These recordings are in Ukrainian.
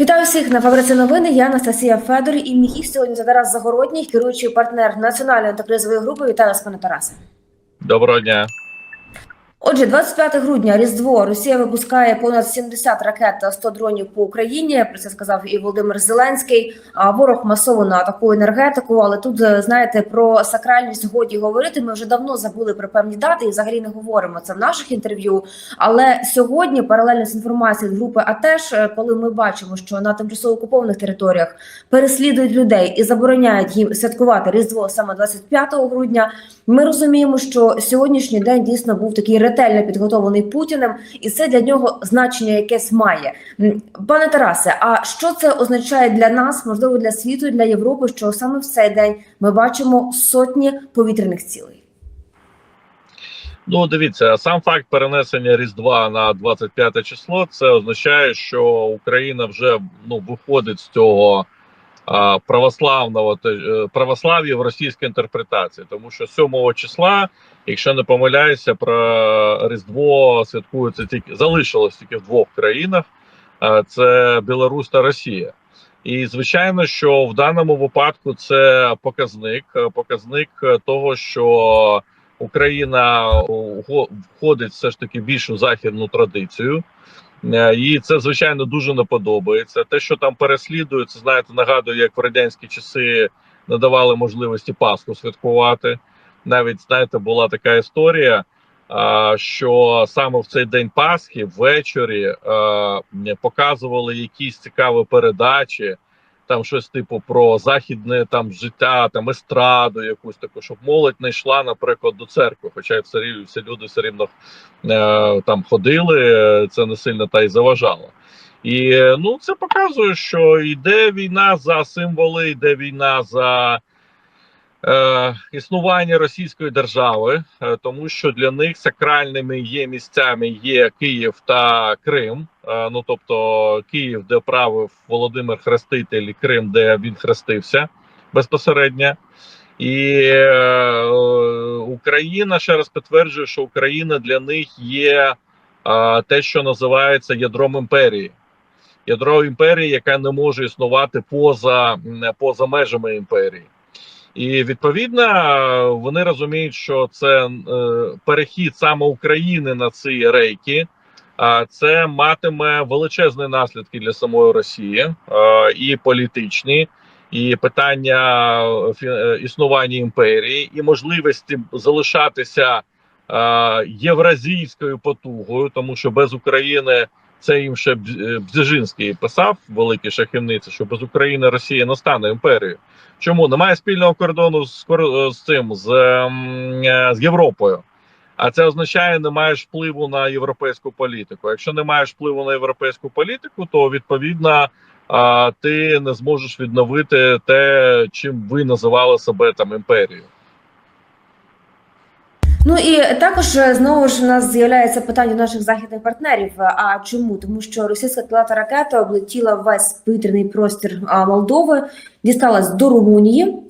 Вітаю всіх на фабриці новини. Я Анастасія Федор і мій гість сьогодні це Тарас Загородній, керуючий партнер національної антикризової групи. Вітаю вас, пане Тарасе. Доброго дня. Отже, 25 грудня Різдво Росія випускає понад 70 ракет та 100 дронів по Україні. Про це сказав і Володимир Зеленський. А ворог масово атакує енергетику. Але тут е, знаєте про сакральність годі говорити. Ми вже давно забули про певні дати і взагалі не говоримо це в наших інтерв'ю. Але сьогодні паралельно з інформацією від групи АТЕШ, е, коли ми бачимо, що на тимчасово окупованих територіях переслідують людей і забороняють їм святкувати Різдво саме 25 грудня. Ми розуміємо, що сьогоднішній день дійсно був такий ретельно підготовлений Путіним, і це для нього значення якесь має. Пане Тарасе, а що це означає для нас, можливо, для світу, для Європи, що саме в цей день ми бачимо сотні повітряних цілей? Ну, дивіться, сам факт перенесення Різдва на 25 число, це означає, що Україна вже ну виходить з цього православного е, православ'я в російській інтерпретації, тому що 7 числа, якщо не помиляюся, про Різдво святкується тільки залишилось тільки в двох країнах: це Білорусь та Росія. І звичайно, що в даному випадку це показник, е, показник е, того, що Україна уго- входить все ж таки більшу західну традицію. Е, І це звичайно дуже не подобається. Те, що там переслідується, знаєте, нагадує, як в радянські часи надавали можливості Пасху святкувати. Навіть знаєте, була така історія, що саме в цей день Пасхи ввечері а, показували якісь цікаві передачі, там щось типу про західне там життя, там естраду, якусь таку, щоб молодь не йшла, наприклад, до церкви. Хоча все всі люди все рівно е, там ходили, е, це не сильно та й заважало. І е, ну це показує, що йде війна за символи, йде війна за існування Російської держави, е, тому що для них сакральними є місцями є Київ та Крим. Е, ну тобто Київ, де правив Володимир Хреститель, і Крим, де він хрестився безпосередньо. І е, Україна ще раз підтверджує, що Україна для них є е, те, що називається ядром імперії. Ядро імперії, яка не може існувати поза, поза межами імперії. І відповідно вони розуміють, що це е, перехід саме України на ці рейки, а це матиме величезні наслідки для самої Росії і політичні, і питання е, існування імперії, і можливості залишатися євразійською потугою, тому що без України це їм ще е, Бзежинський писав великі шахівниці, що без України Росія не стане імперією. Чому немає спільного кордону з кор- з цим з, ем, е, з Європою? А це означає, не маєш впливу на європейську політику. Якщо не маєш впливу на європейську політику, то відповідно ти не зможеш відновити те, чим ви називали себе там імперією. Ну і також е, знову ж у нас з'являється питання наших західних партнерів. А чому? Тому що російська крилата ракета облетіла весь повітряний простір Молдови, дісталась до Румунії.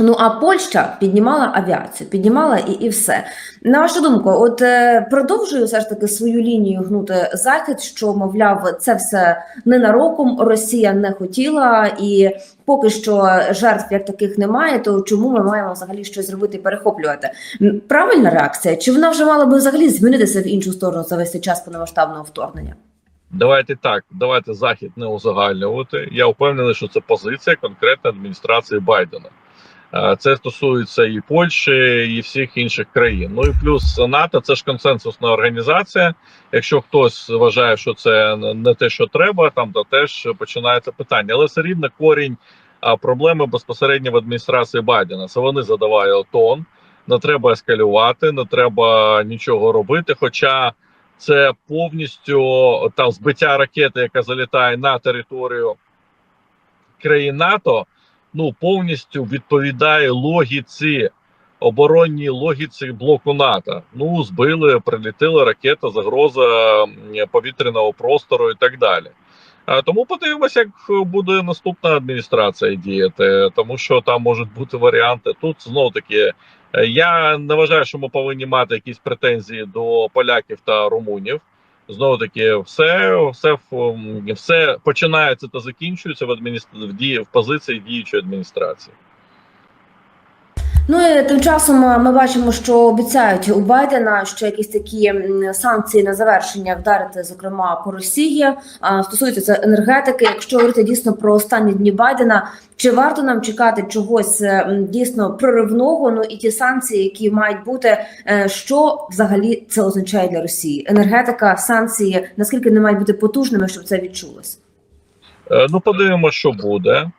Ну а Польща піднімала авіацію, піднімала і, і все. На вашу думку, от е, продовжує все ж таки свою лінію гнути захід, що мовляв, це все ненароком, Росія не хотіла, і поки що жертв як таких немає. То чому ми маємо взагалі щось зробити і перехоплювати? Правильна реакція? Чи вона вже мала би взагалі змінитися в іншу сторону за весь цей час повномасштабного вторгнення? Давайте так, давайте захід не узагальнювати. Я впевнений, що це позиція конкретно адміністрації Байдена. Е, Це стосується і Польщі, і всіх інших країн. Ну і плюс НАТО це ж консенсусна організація. Якщо хтось вважає, що це не те, що треба, там то теж починається питання. Але все рівно корінь проблеми безпосередньо в адміністрації Байдена. Це вони задавають тон. Не треба ескалювати, не треба нічого робити. Хоча це повністю там збиття ракети, яка залітає на територію країн НАТО, ну повністю відповідає логіці оборонній логіці блоку НАТО. Ну збили, прилітила ракета, загроза повітряного простору і так далі. Тому подивимося, як буде наступна адміністрація діяти, тому що там можуть бути варіанти. Тут знову таки е, я не вважаю, що ми повинні мати якісь претензії до поляків та румунів. Знову таки, все, все, все починається та закінчується в адміністр... в, дії... в позиції діючої адміністрації. Ну і тим часом е, ми бачимо, що обіцяють у Байдена, що якісь такі санкції на завершення вдарити, зокрема по Росії. Стосується це енергетики. Якщо говорити дійсно про останні дні Байдена, чи варто нам чекати чогось е, дійсно проривного? Ну і ті санкції, які мають бути, е, що взагалі це означає для Росії? Енергетика, санкції, наскільки не мають бути потужними, щоб це відчулось? Е, Ну, подивимося, що буде.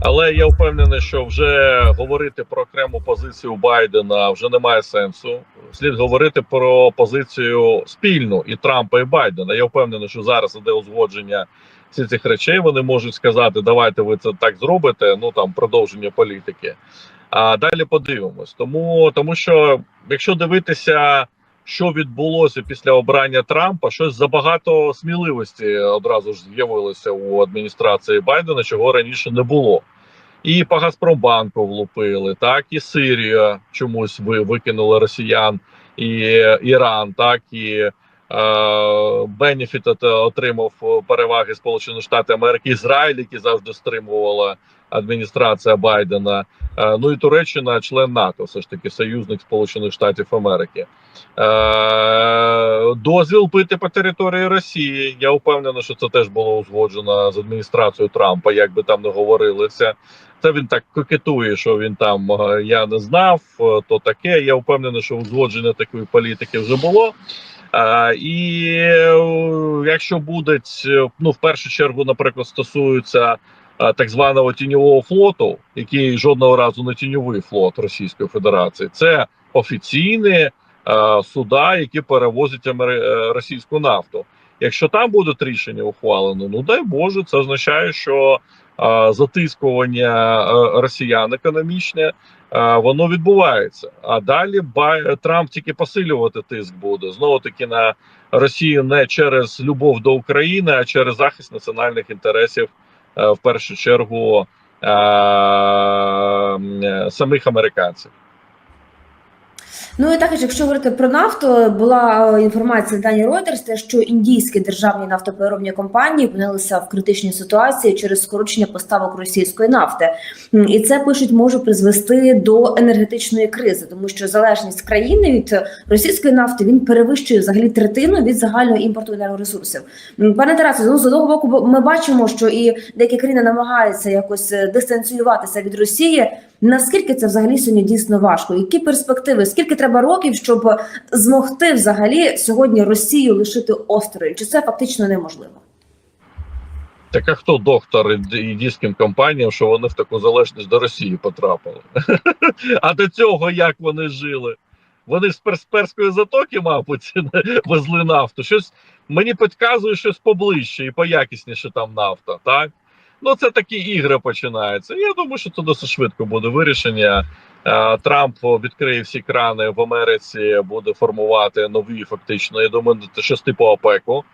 Але я впевнений, що вже говорити про окрему позицію Байдена вже немає сенсу. Слід говорити про позицію спільну і Трампа і Байдена. Я впевнений, що зараз іде узгодження всіх цих речей. Вони можуть сказати, давайте ви це так зробите. Ну там продовження політики. А далі подивимось. Тому, тому що якщо дивитися, що відбулося після обрання Трампа, щось забагато сміливості одразу ж з'явилося у адміністрації Байдена, чого раніше не було. І по Газпромбанку влупили, так і Сирія чомусь ви викинули росіян і Іран, так і е, бенефіт отримав переваги Сполучених Штатів Америки, Ізраїль, який завжди стримувала адміністрація Байдена. Е, ну і Туреччина, член НАТО, все ж таки союзник Сполучених Штатів Америки. Е, дозвіл пити по території Росії. Я впевнений, що це теж було узгоджено з адміністрацією Трампа, як би там не говорилося. Це він так кокетує, що він там е, я не знав, то таке. Я впевнений, що узгодження такої політики вже було. Е, і якщо буде, ну в першу чергу, наприклад, стосується так званого тіньового флоту, який жодного разу не тіньовий флот Російської Федерації, це офіційні е, суда, які перевозять е, російську нафту. Якщо там будуть рішення ухвалено, ну дай Боже, це означає, що е, затискування е, росіян економічне е, воно відбувається. А далі Бай... Трамп тільки посилювати тиск буде знову таки на Росію не через любов до України, а через захист національних інтересів, е, в першу чергу е, е, самих американців. Ну і також, якщо говорити про нафту, була е, інформація дані Reuters, те, що індійські державні нафтопереробні компанії опинилися в критичній ситуації через скорочення поставок російської нафти, і це пишуть може призвести до енергетичної кризи, тому що залежність країни від російської нафти він перевищує взагалі третину від загального імпорту енергоресурсів. Пане Тарасе, ну з одного боку, бо- ми бачимо, що і деякі країни намагаються якось е, дистанціюватися від Росії. Наскільки це взагалі сьогодні дійсно важко? Які перспективи? Скільки треба років, щоб змогти взагалі сьогодні Росію лишити осторонь? Чи це фактично неможливо? Так а хто доктор індійським компаніям, що вони в таку залежність до Росії потрапили? А до цього як вони жили? Вони з Перс- Перської затоки, мабуть, везли нафту. Щось мені підказує щось поближче і поякісніше там нафта, так? Ну, це такі ігри починаються. Я думаю, що це досить швидко буде вирішення. Е, Трамп відкриє всі крани в Америці, буде формувати нові, фактично. Я думаю, щось типу ОПЕКу.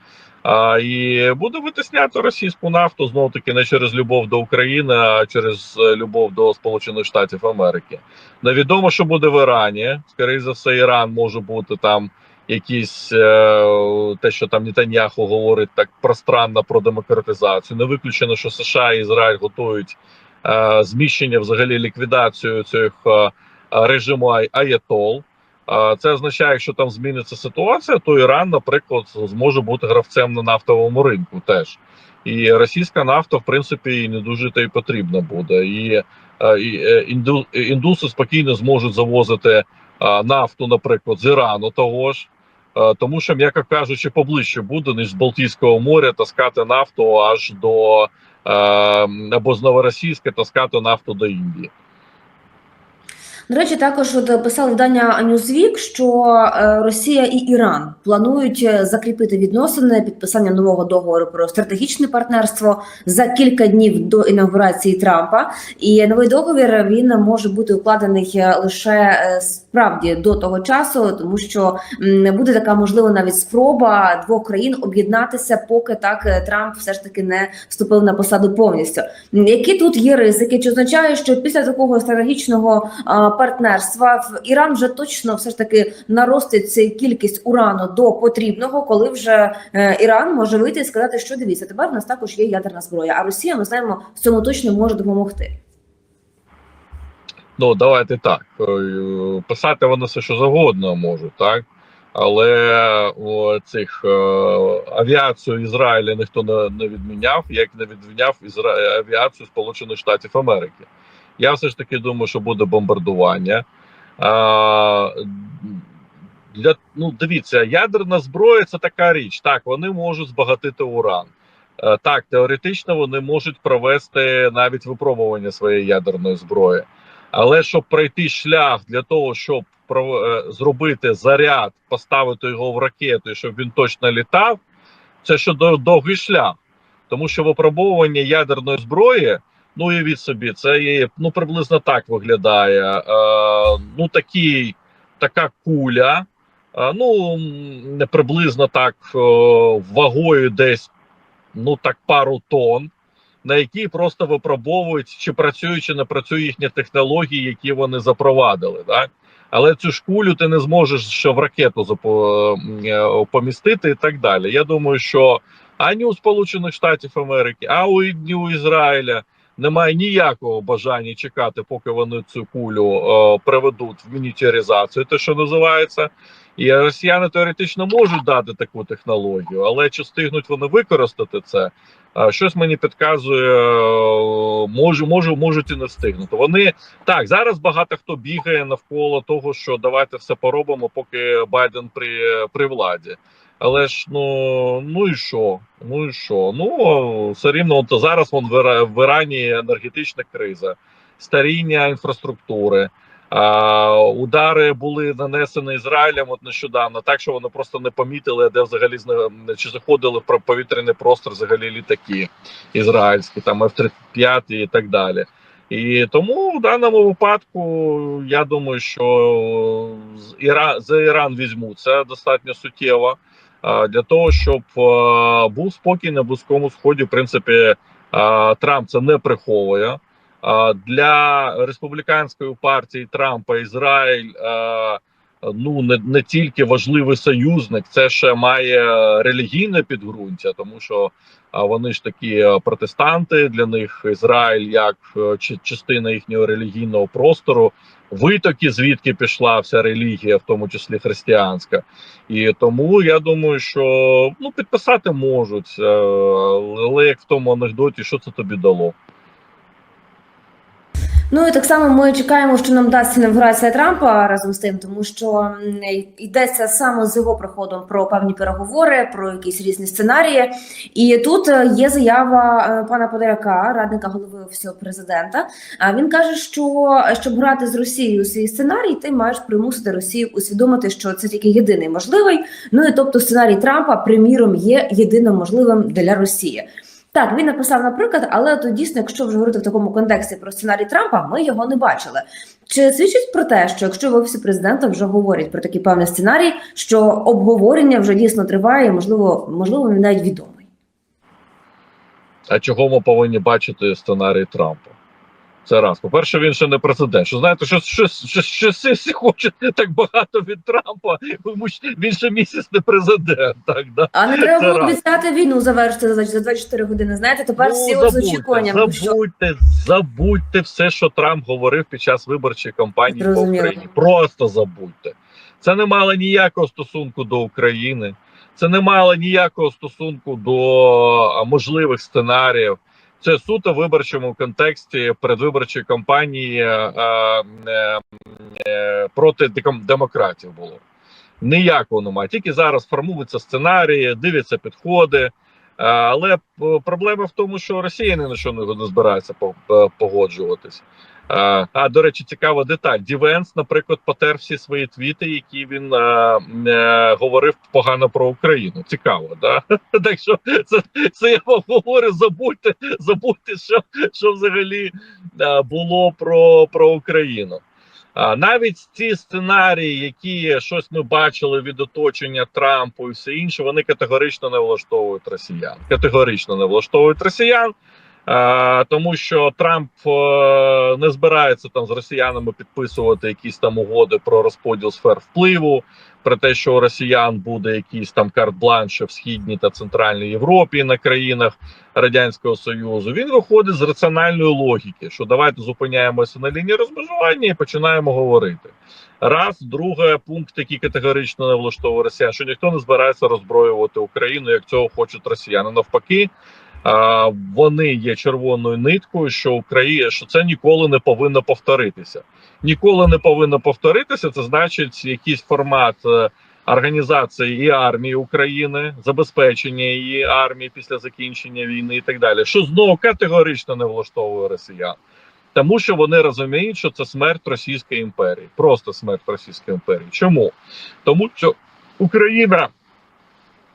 А, і буде витисняти російську нафту знову таки не через любов до України, а через любов до Сполучених Штатів Америки. Невідомо, що буде в Ірані. Скоріше за все, Іран може бути там якісь е, те, що там Нетаньяху говорить так пространно про демократизацію. Не виключено, що США і Ізраїль готують е, зміщення, взагалі ліквідацію цих е, режиму Аятол. Це означає, якщо там зміниться ситуація, то Іран, наприклад, зможе бути гравцем на нафтовому ринку теж. І російська нафта, в принципі, і не дуже та й потрібна буде. І, і інду, індуси спокійно зможуть завозити нафту, наприклад, з Ірану того ж. Е, Тому що, м'яко кажучи, поближче буде, ніж з Балтійського моря таскати нафту аж до е, або з Новоросійська таскати нафту до Індії. До речі, також от писали видання Newsweek, що е, Росія і Іран планують е, закріпити відносини підписання нового договору про стратегічне партнерство за кілька днів до інаугурації Трампа. І новий договір він може бути укладений е, лише е, справді до того часу, тому що м, буде така можлива навіть спроба двох країн об'єднатися, поки так е, Трамп все ж таки не вступив на посаду повністю. Які тут є ризики? Чи означає, що після такого стратегічного партнерства. В Іран вже точно все ж таки наростить цю кількість урану до потрібного, коли вже е, Іран може вийти і сказати, що дивіться, тепер в нас також є ядерна зброя. А Росія, ми знаємо, в цьому точно може допомогти. Ну давайте так. е, Писати вони все, що завгодно можуть, так. Але о, цих е, авіацію Ізраїля ніхто не, не відміняв, як не відміняв Ізра... авіацію Сполучених Штатів Америки. Я все ж таки думаю, що буде бомбардування. А, для, ну, дивіться, ядерна зброя це така річ. Так, вони можуть збагатити уран. Е, Так, теоретично вони можуть провести навіть випробування своєї ядерної зброї. Але щоб пройти шлях для того, щоб е, зробити заряд, поставити його в ракету, і щоб він точно літав, це ще довгий шлях. Тому що випробовування ядерної зброї, ну уявіть собі, це є, ну приблизно так виглядає. Е, ну такий, така куля, е, ну приблизно так е, вагою десь ну так пару тонн на які просто випробовують, чи працює, чи не працює їхні технології, які вони запровадили. Так? Але цю ж кулю ти не зможеш ще в ракету е, помістити і так далі. Я думаю, що ані у Сполучених Штатів Америки, а у Ізраїля немає ніякого бажання чекати, поки вони цю кулю е, приведуть в мінітаризацію, те, що називається. І росіяни теоретично можуть дати таку технологію, але чи встигнуть вони використати це? А, Щось мені підказує, е, можу, можу, можуть і не встигнути. Вони так зараз багато хто бігає навколо того, що давайте все поробимо, поки Байден при, при владі. Але ж ну ну і що? Ну і що? Ну все рівно от зараз вон в, Іра- Ірані енергетична криза, старіння інфраструктури. А, удари були нанесені Ізраїлем от нещодавно, так що вони просто не помітили, де взагалі чи заходили в повітряний простор взагалі літаки ізраїльські, там F-35 і так далі. І тому в даному випадку я думаю, що з Іра... за Іран візьмуть це достатньо суттєво для того, щоб був спокій на близькому сході. В принципі, Трамп це не приховує. Для республіканської партії Трампа Ізраїль ну не, не тільки важливий союзник, це ще має релігійне підґрунтя, тому що вони ж такі протестанти. Для них Ізраїль як частина їхнього релігійного простору. Витоки, звідки пішла вся релігія, в тому числі християнська, і тому я думаю, що ну підписати можуть, е, але як в тому анекдоті, що це тобі дало? Ну і так само ми чекаємо, що нам дасть інавгурація Трампа разом з тим, тому що йдеться саме з його приходом про певні переговори, про якісь різні сценарії. І тут е, є заява е, пана Подоляка, радника голови офісу президента. А він каже, що щоб грати з Росією свій сценарій, ти маєш примусити Росію усвідомити, що це тільки єдиний можливий. Ну і тобто сценарій Трампа, приміром, є єдиним можливим для Росії. Так, він написав, наприклад, але то дійсно, якщо вже говорити в такому контексті про сценарій Трампа, ми його не бачили. Чи свідчить про те, що якщо в офісі президента вже говорять про такий певний сценарій, що обговорення вже дійсно триває, можливо, можливо, він навіть відомий? А чого ми повинні бачити сценарій Трампа? Це раз. По-перше, він ще не президент. Що знаєте, що, що, що, що всі, всі хочуть так багато від Трампа, тому що він ще місяць не президент. Так, да? А не треба було обіцяти війну завершити за за 24 години. Знаєте, тепер Ну, всі от з забудьте, очікуванням. ну, що Забудьте, забудьте все, що Трамп говорив під час виборчої кампанії по Україні. Просто забудьте. Це не мало ніякого стосунку до України. Це не мало ніякого стосунку до можливих сценаріїв. Це суто виборчому контексті передвиборчої кампанії е, е, е, проти демократів було. Ніяк воно має. Тільки зараз формуються сценарії, дивляться підходи. Е, Але проблема в тому, що Росія ні на що не збирається е, погоджуватись. А до речі, цікава деталь. Дівенс, наприклад, потер всі свої твіти, які він е, е, говорив погано про Україну. Цікаво, да? Так що це, це я вам говорю. Забудьте, забудьте, що, що взагалі е, було про, про Україну. А навіть ці сценарії, які щось ми бачили від оточення Трампу і все інше, вони категорично не влаштовують росіян. Категорично не влаштовують росіян. Е, тому що Трамп е, не збирається там з росіянами підписувати якісь там угоди про розподіл сфер впливу, про те, що у росіян буде якийсь там карт-бланш в східній та центральній Європі на країнах Радянського Союзу. Він виходить з раціональної логіки, що давайте зупиняємося на лінії розмежування і починаємо говорити. Раз, друге, пункт, який категорично не влаштовує росіян, що ніхто не збирається роззброювати Україну, як цього хочуть росіяни. Навпаки, вони є червоною ниткою, що Україна що це ніколи не повинно повторитися. Ніколи не повинно повторитися. Це значить якийсь формат е, організації і армії України, забезпечення її армії після закінчення війни і так далі. Що знову категорично не влаштовує росіян. Тому що вони розуміють, що це смерть Російської імперії, просто смерть Російської імперії. Чому? Тому що Україна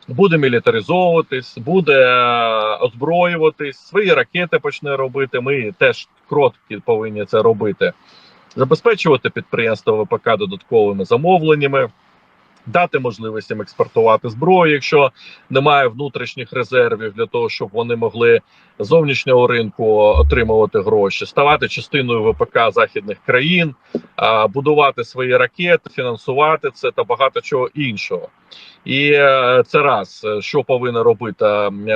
буде мілітаризовуватись, буде е, озброюватись, свої ракети почне робити. Ми теж кротки повинні це робити, забезпечувати підприємства ВПК додатковими замовленнями. Дати можливість їм експортувати зброю, якщо немає внутрішніх резервів для того, щоб вони могли зовнішнього ринку отримувати гроші, ставати частиною ВПК західних країн, будувати свої ракети, фінансувати це та багато чого іншого. І е, це раз, е, що повинна робити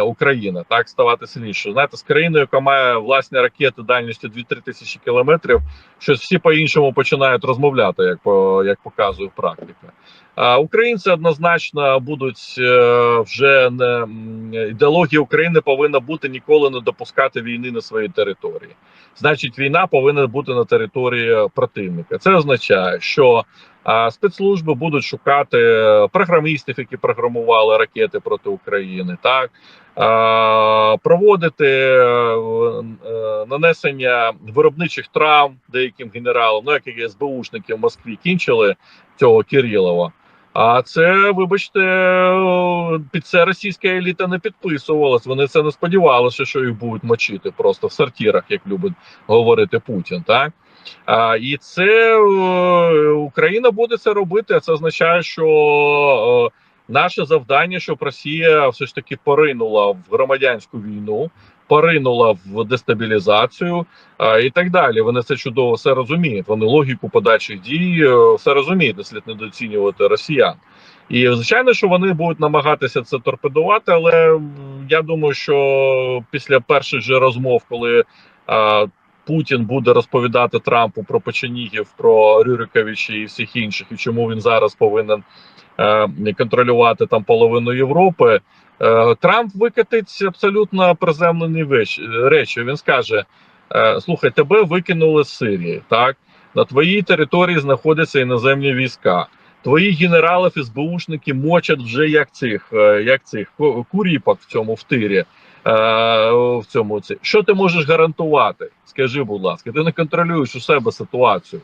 Україна, так ставати сильнішою. Знаєте, з країною, яка має власні ракети дальністю 2-3 тисячі кілометрів, щось всі по-іншому починають розмовляти, як по як показує практика. А українці однозначно будуть е, вже не ідеологія України повинна бути ніколи не допускати війни на своїй території. Значить, війна повинна бути на території противника. Це означає, що спецслужби будуть шукати е, програмістів, які програмували ракети проти України, так проводити е, е, нанесення виробничих травм деяким генералам, ну як СБУшники в Москві кінчили цього Кирилова. А це, вибачте, під це російська еліта не підписувалась. Вони це не сподівалися, що їх будуть мочити просто в сортирах, як любить говорити Путін. Так а, і це е, Україна буде це робити. Це означає, що е, наше завдання, щоб Росія все ж таки поринула в громадянську війну, поринула в дестабілізацію і так далі. Вони це чудово все розуміють. Вони логіку подальших дій е, все розуміють, не слід недооцінювати росіян. І звичайно, що вони будуть намагатися це торпедувати, але я думаю, що після перших же розмов, коли а, Путін буде розповідати Трампу про Печенігів, про Рюриковича і всіх інших, і чому він зараз повинен е, контролювати там половину Європи. Е, Трамп викатить абсолютно приземлені речі. Він скаже: е, слухай, тебе викинули з Сирії, так на твоїй території знаходяться іноземні війська. Твої генерали, СБУшники мочать вже як цих, е, як цих куріпок в цьому в тирі. е, В цьому ці. Що ти можеш гарантувати? Скажи, будь ласка, ти не контролюєш у себе ситуацію,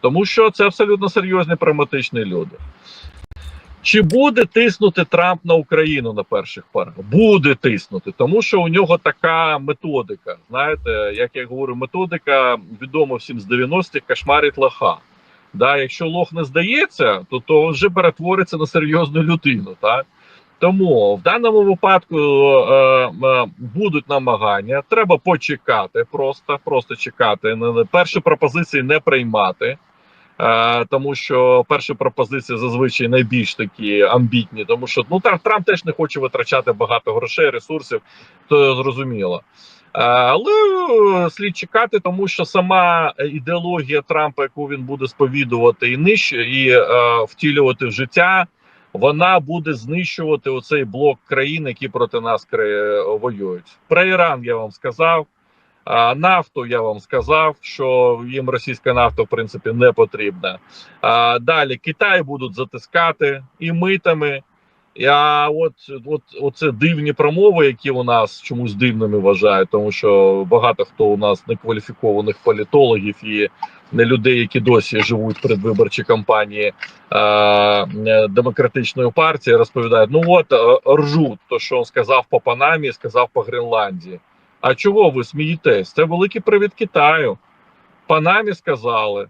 тому що це абсолютно серйозні прагматичні люди. Чи буде тиснути Трамп на Україну на перших порах? Буде тиснути, тому що у нього така методика. Знаєте, як я говорю, методика відома всім з 90-х кошмарить лоха. Да, якщо лох не здається, то, то вже перетвориться на серйозну людину. Так? Тому в даному випадку е, е, будуть намагання. Треба почекати, просто просто чекати. Перші пропозиції не приймати. Е, тому що перші пропозиції зазвичай найбільш такі амбітні, тому що ну Трамп, теж не хоче витрачати багато грошей, ресурсів, то зрозуміло. Е, але е, слід чекати, тому що сама ідеологія Трампа, яку він буде сповідувати і нищ, і е, втілювати в життя, вона буде знищувати оцей блок країн, які проти нас воюють. Про Іран я вам сказав. А нафту я вам сказав, що їм російська нафта в принципі не потрібна. А далі Китай будуть затискати і митами. А от, от оце дивні промови, які у нас чомусь дивними вважають, тому що багато хто у нас некваліфікованих політологів і не людей, які досі живуть в предвиборчій кампанії е, демократичної партії, розповідають: ну от е, ржуть, то що сказав по Панамі, сказав по Гренландії. А чого ви смієтесь? Це великий привід Китаю. Панамі сказали.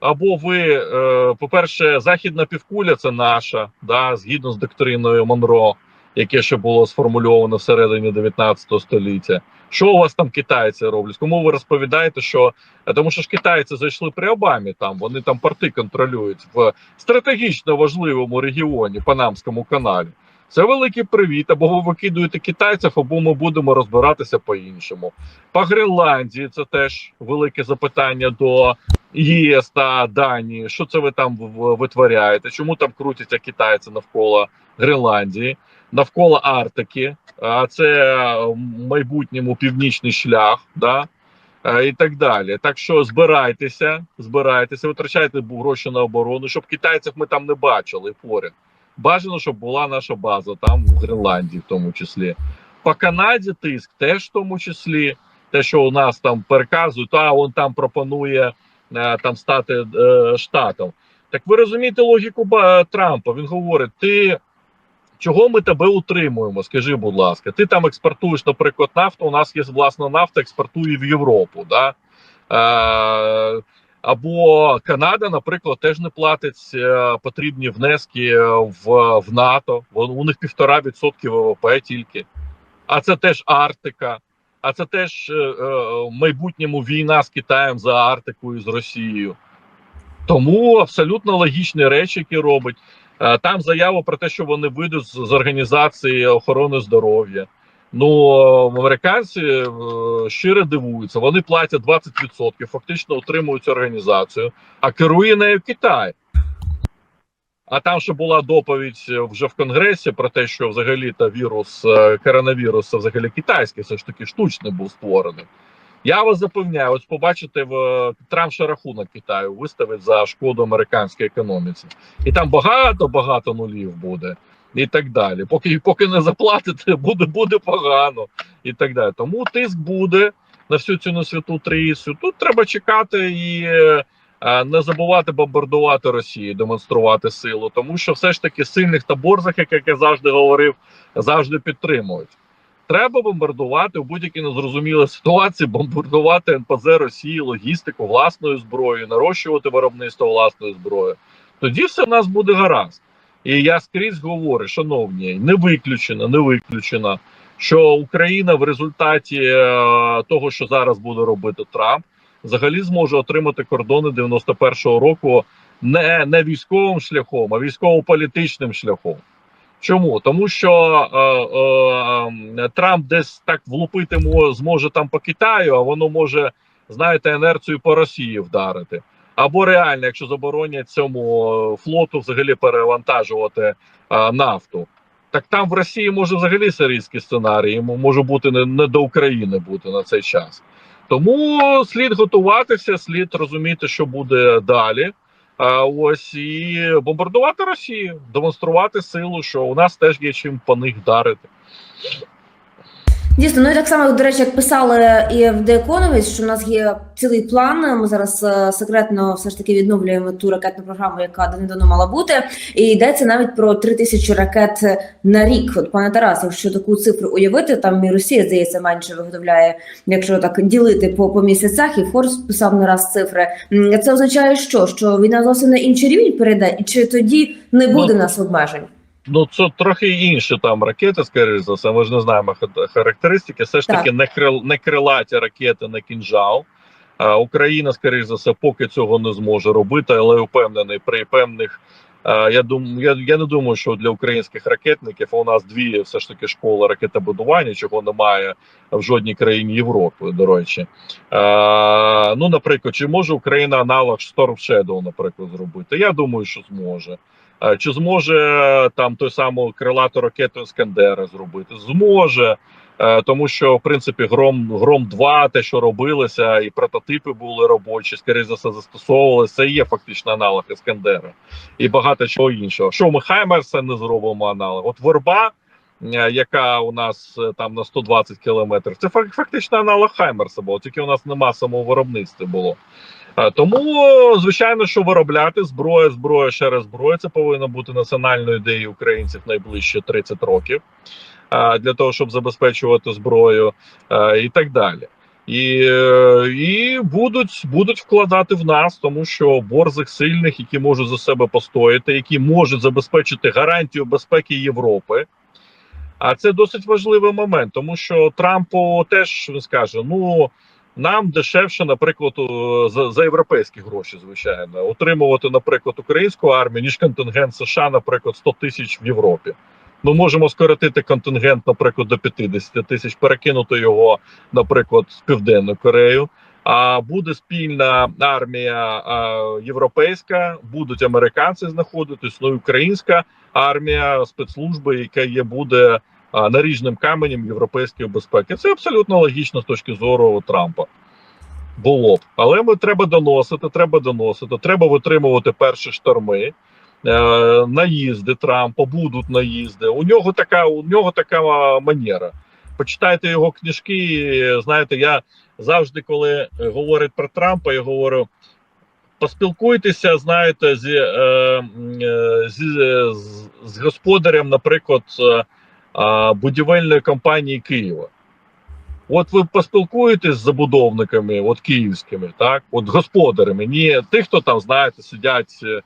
Або ви, е, по-перше, західна півкуля це наша, да, згідно з доктриною Монро. яке ще було сформульовано всередині 19 століття. Що у вас там китайці роблять? Кому ви розповідаєте, що тому, що ж китайці зайшли при Обамі, там вони там порти контролюють в стратегічно важливому регіоні Панамському каналі. Це великий привіт. Або ви викидуєте китайців, або ми будемо розбиратися по-іншому. По Гренландії це теж велике запитання до ЄС та Данії. Що це ви там витворяєте? Чому там крутяться китайці навколо Гренландії, навколо Арктики? А це в майбутньому північний шлях. Да? е, і так далі. Так що збирайтеся, збирайтеся, витрачайте гроші на оборону, щоб китайців ми там не бачили поряд. Бажано, щоб була наша база там в Гренландії, в тому числі. По Канаді тиск теж в тому числі. Те, що у нас там переказують, а он там пропонує е, там стати е, штатом. Так ви розумієте логіку Ба- Трампа? Він говорить: ти чого ми тебе утримуємо? Скажи, будь ласка, ти там експортуєш, наприклад, нафту. У нас є власна нафта, експортує в Європу. Да? Е, або Канада, наприклад, теж не платить е, потрібні внески в, в НАТО. У них півтора відсотки ВВП тільки. А це теж Арктика. А це теж е, е, в майбутньому війна з Китаєм за Арктику і з Росією. Тому абсолютно логічні речі, які робить. Е, Там заява про те, що вони вийдуть з організації охорони здоров'я. Ну американці е, щиро дивуються. Вони платять 20%, фактично утримують цю організацію, а керує нею Китай. А там ще була доповідь е, вже в Конгресі про те, що взагалі та вірус е, коронавірус взагалі китайський, все ж таки штучний був створений. Я вас запевняю, ось побачите в е, Трамп ще рахунок Китаю виставить за шкоду американській економіці, і там багато багато нулів буде, і так далі. Поки поки не заплатите, буде буде погано, і так далі. Тому тиск буде на всю цю несвяту трійцю. Тут треба чекати і е, е, не забувати бомбардувати Росію, демонструвати силу, тому що все ж таки сильних та борзих, як я завжди говорив, завжди підтримують. Треба бомбардувати у будь-якій незрозумілій ситуації, бомбардувати НПЗ Росії, логістику, власною зброєю, нарощувати виробництво власної зброї. Тоді все в нас буде гаразд. І я скрізь говорю, шановні, не виключено, не виключено, що Україна в результаті е, того, що зараз буде робити Трамп, взагалі зможе отримати кордони 91-го року не, не військовим шляхом, а військово-політичним шляхом. Чому? Тому що е, е, Трамп десь так влупити зможе там по Китаю, а воно може, знаєте, інерцію по Росії вдарити. Або реально, якщо заборонять цьому е, флоту взагалі перевантажувати е, нафту. Так там в Росії може взагалі сирійський сценарій, йому може бути не, не до України бути на цей час. Тому слід готуватися, слід розуміти, що буде далі. А, ось і бомбардувати Росію, демонструвати силу, що у нас теж є чим по них вдарити. Дійсно, ну і так само, до речі, як писали і в The що в нас є цілий план. Ми зараз е, секретно все ж таки відновлюємо ту ракетну програму, яка давно мала бути. І йдеться навіть про три тисячі ракет на рік. От пане Тарас, якщо таку цифру уявити, там і Росія здається менше виготовляє, якщо так ділити по, по місяцях, і Форс писав не раз цифри. Це означає, що що війна зовсім на інший рівень перейде, і чи тоді не буде Ну, нас обмежень? Ну, це трохи інші там ракети, скоріш за все. Ми ж не знаємо характеристики. Все ж Так. таки не, крил, не крилаті ракети, не кінжал. А, Україна, скоріш за все, поки цього не зможе робити, але впевнений при певних. а, Я думаю, я, я не думаю, що для українських ракетників у нас дві все ж таки школи ракетобудування, чого немає в жодній країні Європи. До речі, а, ну наприклад, чи може Україна аналог Storm Shadow, наприклад, зробити? Я думаю, що зможе. Е, Чи зможе е, там той саму крилату ракету Іскандера зробити? Зможе, Е, тому що в принципі гром гром 2 те, що робилося, і прототипи були робочі, скоріше за все застосовувалися. Це є фактично аналог Іскандера і багато чого іншого. Що ми Хаймерса не зробимо аналог? От верба, яка у нас там на 120 кілометрів, це фактично аналог Хаймерса було, тільки у нас нема самого виробництва було. Е, Тому, звичайно, що виробляти зброя, зброя ще раз зброя. Це повинно бути національною ідеєю українців найближчі 30 років е, для того, щоб забезпечувати зброю е, і так далі. І, і будуть, будуть вкладати в нас, тому що борзих сильних, які можуть за себе постояти, які можуть забезпечити гарантію безпеки Європи. А це досить важливий момент, тому що Трампу теж скаже: ну нам дешевше, наприклад, за, за європейські гроші, звичайно, утримувати, наприклад, українську армію, ніж контингент США, наприклад, 100 тисяч в Європі. Ми можемо скоротити контингент, наприклад, до 50 тисяч, перекинути його, наприклад, з Південною Кореєю. А буде спільна армія а, європейська, будуть американці знаходитись, ну і українська армія, спецслужби, яка є, буде наріжним каменем європейської безпеки. Це абсолютно логічно з точки зору Трампа. Було б, але ми треба доносити, треба доносити, треба витримувати перші шторми. Е, наїзди Трампа будуть наїзди. У нього така, у нього така манера. Почитайте його книжки. Знаєте, я завжди, коли говорять про Трампа, я говорю: поспілкуйтеся, знаєте, зі, е, е, зі, з, з господарем, наприклад, будівельної компанії Києва. От ви поспілкуєтесь з забудовниками, от київськими, так, от господарями, не тих, хто там, знаєте, сидять, е,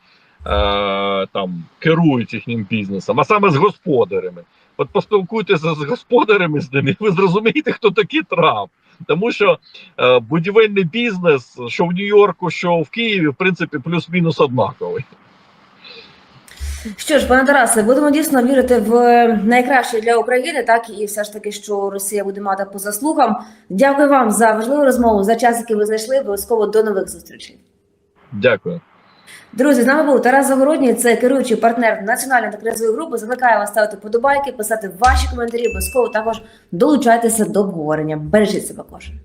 там керують їхнім бізнесом, а саме з господарями. От поспілкуйтеся з господарями з ними, ви зрозумієте, хто такий Трамп. Тому що е, будівельний бізнес, що в Нью-Йорку, що в Києві, в принципі, плюс-мінус однаковий. Що ж, пане Тарасе, будемо дійсно вірити в найкраще для України, так і все ж таки, що Росія буде мати по заслугам. Дякую вам за важливу розмову, за час, який ви знайшли. Обов'язково до нових зустрічей. Дякую. Друзі, з нами був Тарас Загородній, це керуючий партнер національної та кризової групи. Закликаю вас ставити подобайки, писати ваші коментарі. Обов'язково також долучайтеся до обговорення. Бережіть себе кожен.